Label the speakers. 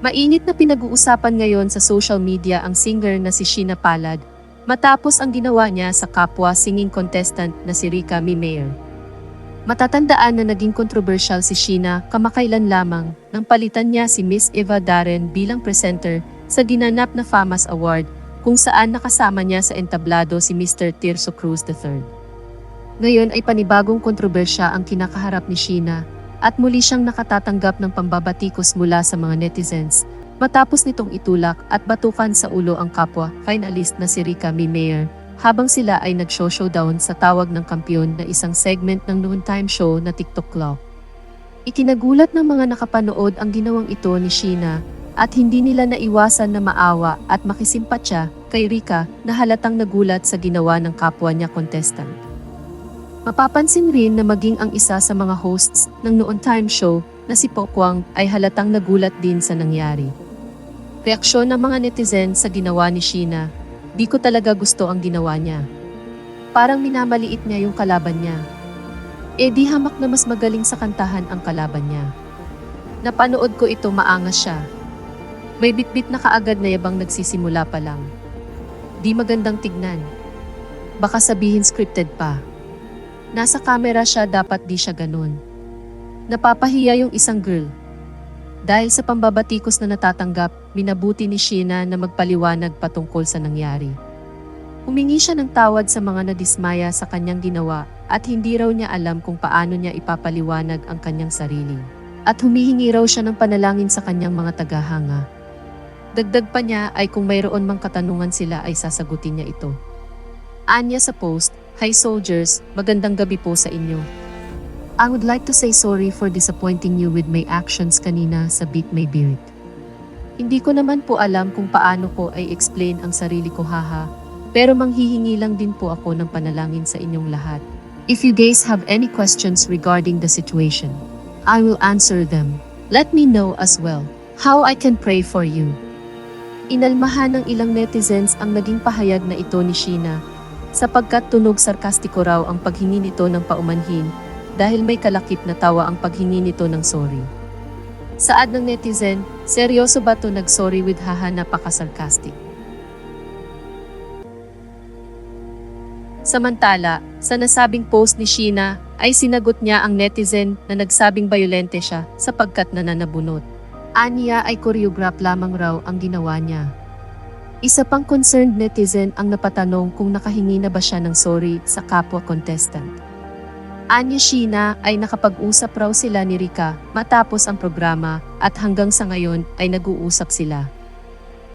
Speaker 1: Mainit na pinag-uusapan ngayon sa social media ang singer na si Sheena Palad matapos ang ginawa niya sa kapwa singing contestant na si Rika Mimayer. Matatandaan na naging kontrobersyal si Sheena kamakailan lamang nang palitan niya si Miss Eva Darren bilang presenter sa ginanap na FAMAS Award kung saan nakasama niya sa entablado si Mr. Tirso Cruz III. Ngayon ay panibagong kontrobersya ang kinakaharap ni Sheena at muli siyang nakatatanggap ng pambabatikos mula sa mga netizens matapos nitong itulak at batukan sa ulo ang kapwa finalist na si Rika Mimayer habang sila ay nag-show-showdown sa tawag ng kampiyon na isang segment ng noontime show na TikTok Clock. Ikinagulat ng mga nakapanood ang ginawang ito ni Sheena at hindi nila naiwasan na maawa at makisimpatya kay Rika na halatang nagulat sa ginawa ng kapwa niya contestant. Mapapansin rin na maging ang isa sa mga hosts ng Noon Time Show na si Pokwang ay halatang nagulat din sa nangyari. Reaksyon ng mga netizen sa ginawa ni Sheena, di ko talaga gusto ang ginawa niya. Parang minamaliit niya yung kalaban niya. E di hamak na mas magaling sa kantahan ang kalaban niya. Napanood ko ito maangas siya. May bitbit na kaagad na yabang nagsisimula pa lang. Di magandang tignan. Baka sabihin scripted pa. Nasa camera siya dapat di siya ganun. Napapahiya yung isang girl. Dahil sa pambabatikos na natatanggap, minabuti ni Sheena na magpaliwanag patungkol sa nangyari. Humingi siya ng tawad sa mga nadismaya sa kanyang ginawa at hindi raw niya alam kung paano niya ipapaliwanag ang kanyang sarili. At humihingi raw siya ng panalangin sa kanyang mga tagahanga. Dagdag pa niya ay kung mayroon mang katanungan sila ay sasagutin niya ito. Anya sa post, Hi soldiers, magandang gabi po sa inyo. I would like to say sorry for disappointing you with my actions kanina sa Beat My Beard. Hindi ko naman po alam kung paano ko ay explain ang sarili ko haha, pero manghihingi lang din po ako ng panalangin sa inyong lahat. If you guys have any questions regarding the situation, I will answer them. Let me know as well how I can pray for you. Inalmahan ng ilang netizens ang naging pahayag na ito ni Sheena sapagkat tunog sarkastiko raw ang paghingi nito ng paumanhin dahil may kalakip na tawa ang paghingi nito ng sorry. Saad ng netizen, seryoso ba to nag-sorry with haha napaka-sarcastic? Samantala, sa nasabing post ni Sheena ay sinagot niya ang netizen na nagsabing bayolente siya sapagkat nananabunot. Aniya ay choreograph lamang raw ang ginawa niya. Isa pang concerned netizen ang napatanong kung nakahingi na ba siya ng sorry sa kapwa contestant. Anya Sheena ay nakapag-usap raw sila ni Rika matapos ang programa at hanggang sa ngayon ay nag-uusap sila.